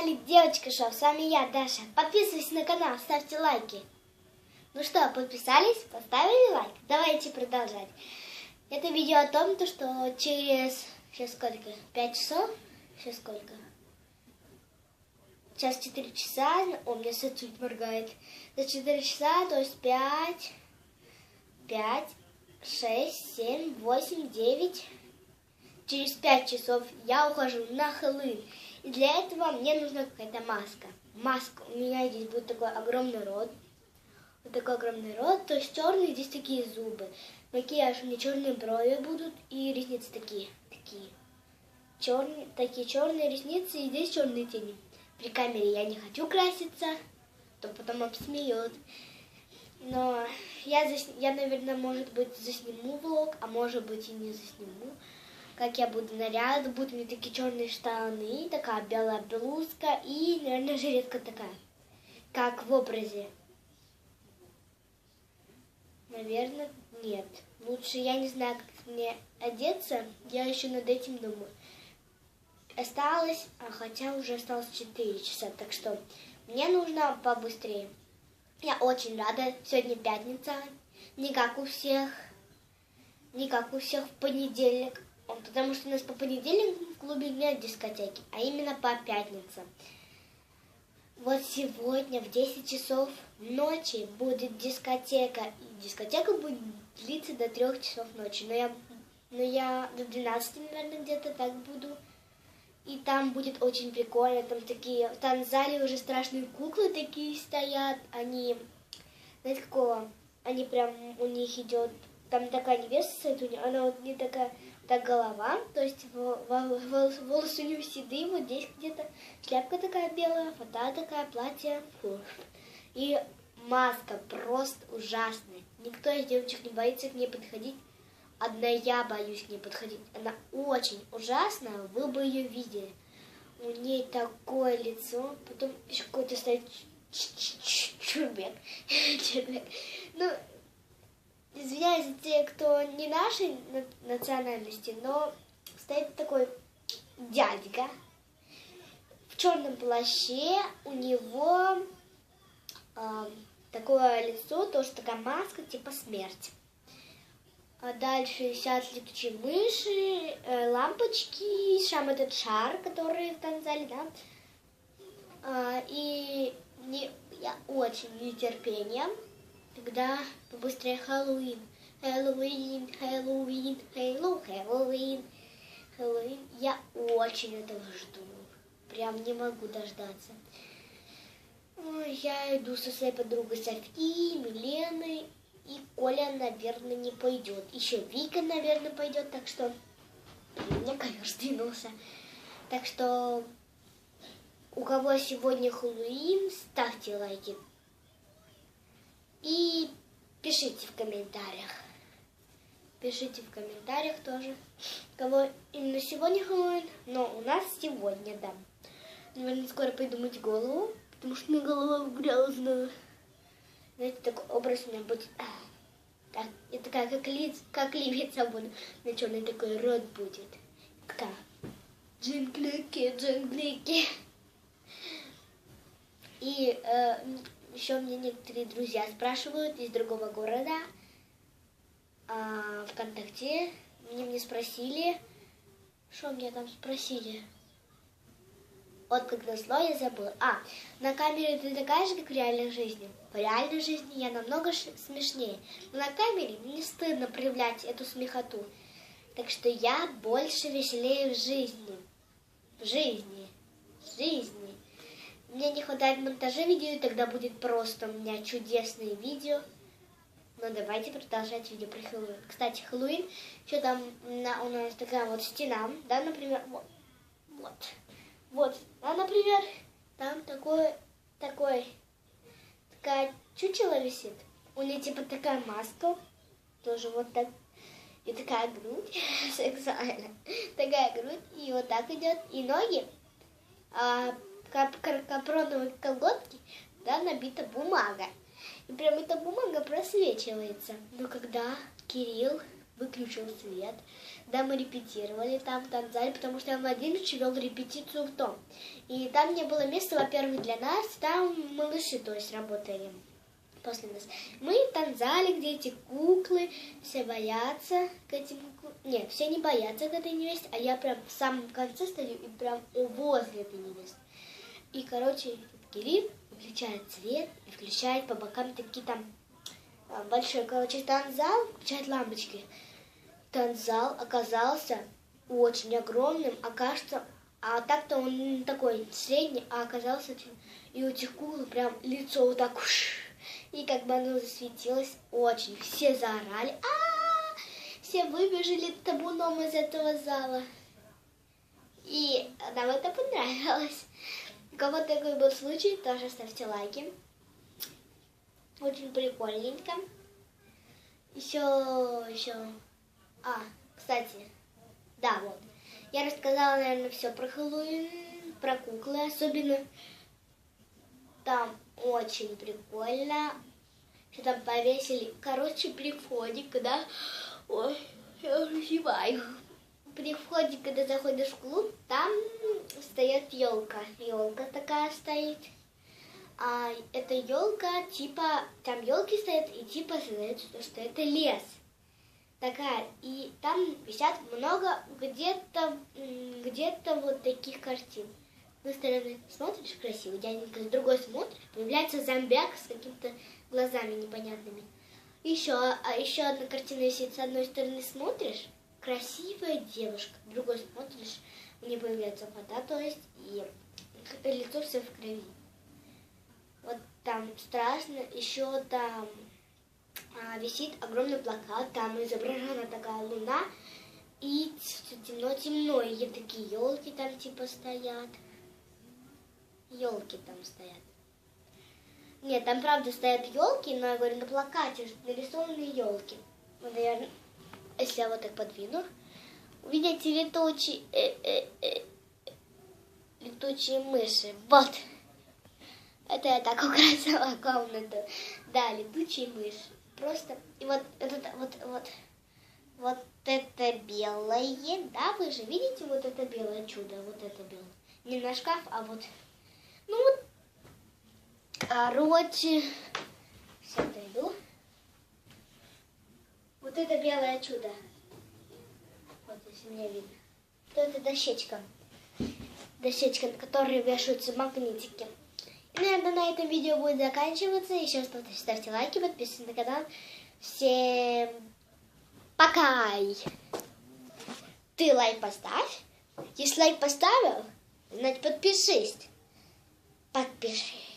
канале Девочка Шоу. С вами я, Даша. Подписывайтесь на канал, ставьте лайки. Ну что, подписались? Поставили лайк? Давайте продолжать. Это видео о том, то, что через... Сейчас сколько? Пять часов? Сейчас сколько? Сейчас 4 часа. О, мне сосуд моргает. За 4 часа, то есть 5, 5, 6, 7, 8, 9. Через 5 часов я ухожу на Хэллоуин. И для этого мне нужна какая-то маска. Маска. У меня здесь будет такой огромный рот. Вот такой огромный рот. То есть черный, здесь такие зубы. Макияж у меня черные брови будут и ресницы такие. Такие. Черные, такие черные ресницы и здесь черные тени. При камере я не хочу краситься, то потом обсмеют. Но я, зас... я, наверное, может быть, засниму влог, а может быть и не засниму как я буду наряд, будут мне такие черные штаны, такая белая блузка и, наверное, жилетка такая, как в образе. Наверное, нет. Лучше я не знаю, как мне одеться, я еще над этим думаю. Осталось, а хотя уже осталось 4 часа, так что мне нужно побыстрее. Я очень рада, сегодня пятница, не как у всех, не как у всех в понедельник, потому что у нас по понедельникам в клубе нет дискотеки, а именно по пятницам. Вот сегодня в 10 часов ночи будет дискотека. И дискотека будет длиться до 3 часов ночи. Но я, но я до 12, наверное, где-то так буду. И там будет очень прикольно. Там такие, в зале уже страшные куклы такие стоят. Они, знаете, какого? Они прям, у них идет, там такая невеста стоит, она вот не такая, так голова, то есть волосы у нее седые, вот здесь где-то шляпка такая белая, фата такая, платье, фу. И маска просто ужасная. Никто из девочек не боится к ней подходить. Одна я боюсь к ней подходить. Она очень ужасная, вы бы ее видели. У ней такое лицо, потом еще какой-то стоит чурбек. Ну, извиняюсь за те, кто не нашей национальности, но стоит такой дядька в черном плаще, у него э, такое лицо, тоже такая маска, типа смерть. А дальше сидят летучие мыши, э, лампочки, сам этот шар, который в Танзале, да. А, и не, я очень нетерпением когда побыстрее Хэллоуин. Хэллоуин, Хэллоуин, Хэллоу, Хэллоуин, Хэллоуин. Я очень этого жду. Прям не могу дождаться. Я иду со своей подругой Софией, Миленой. И Коля, наверное, не пойдет. Еще Вика, наверное, пойдет. Так что мне ковер сдвинулся. Так что у кого сегодня Хэллоуин, ставьте лайки. И пишите в комментариях. Пишите в комментариях тоже, кого именно сегодня Хэллоуин. Но у нас сегодня, да. Наверное, скоро пойду мыть голову, потому что меня голова грязная. Знаете, такой образ у меня будет... Так, я такая, как, лиц, как ливица буду. На черный такой рот будет. Такая. Джинглики, джинглики. И э, еще мне некоторые друзья спрашивают из другого города а, ВКонтакте. Мне мне спросили, что мне там спросили. Вот когда зло я забыла. А, на камере ты такая же, как в реальной жизни? В реальной жизни я намного смешнее. Но на камере мне стыдно проявлять эту смехоту. Так что я больше веселее в жизни. В жизни. В жизни. Мне не хватает монтажа видео, и тогда будет просто у меня чудесные видео. Но давайте продолжать видео про Хэллоуин. Кстати, Хэллоуин, что там на, у нас такая вот стена, да, например, вот, вот, вот, а, например, там такой, такой, такая чучело висит. У нее типа такая маска, тоже вот так, и такая грудь сексуальная, такая грудь, и вот так идет, и ноги, а, капроновые колготки, да, набита бумага. И прям эта бумага просвечивается. Но когда Кирилл выключил свет. Да, мы репетировали там в танцзале, потому что Иван Владимирович вел репетицию в том. И там не было места, во-первых, для нас, там малыши, то есть, работали после нас. Мы в танцзале, где эти куклы, все боятся к этим куклам. Нет, все не боятся к этой невесте, а я прям в самом конце стою и прям возле этой невесты. И, короче, Кирилл включает свет и включает по бокам такие там а, большой, короче, танцзал, включает лампочки. Танцзал оказался очень огромным, а кажется, а так-то он такой средний, а оказался и у этих кукол прям лицо вот так уж, и как бы оно засветилось очень. Все заорали, а, все выбежали табуном из этого зала. И нам это понравилось. Кого такой был случай, тоже ставьте лайки. Очень прикольненько. Еще, еще. А, кстати, да, вот. Я рассказала, наверное, все про Хэллоуин, про куклы, особенно там очень прикольно. Что там повесили, короче, при входе, когда... Ой, я уже зеваю. При входе, когда заходишь в клуб, там стоит елка. Елка такая стоит. А эта елка, типа, там елки стоят, и типа знается, что это лес. Такая, и там висят много где-то, где-то вот таких картин. С одной стороны смотришь красиво, дяденька, с другой смотришь, появляется зомбяк с какими-то глазами непонятными. Еще, а еще одна картина висит, с одной стороны смотришь, красивая девушка, другой смотришь, у нее появляется вода, то есть, и лицо все в крови. Вот там страшно, еще там а, висит огромный плакат, там изображена такая луна, и темно-темно, и такие елки там типа стоят. Елки там стоят. Нет, там правда стоят елки, но я говорю, на плакате нарисованы елки. Наверное, если я вот так подвину, увидите летучие, э, э, э, летучие мыши. Вот. Это я так украсила комнату. Да, летучие мыши. Просто, и вот, вот, вот, вот, вот это белое, да, вы же видите вот это белое чудо, вот это белое. Не на шкаф, а вот, ну вот, короче, сейчас дойду. Белое чудо. Вот если мне видно. То это дощечка. Дощечка, на которой вешаются магнитики. Наверное, на этом видео будет заканчиваться. Еще раз ставьте лайки, подписывайтесь на канал. Всем пока! Ты лайк поставь. Если лайк поставил, значит подпишись. Подпишись.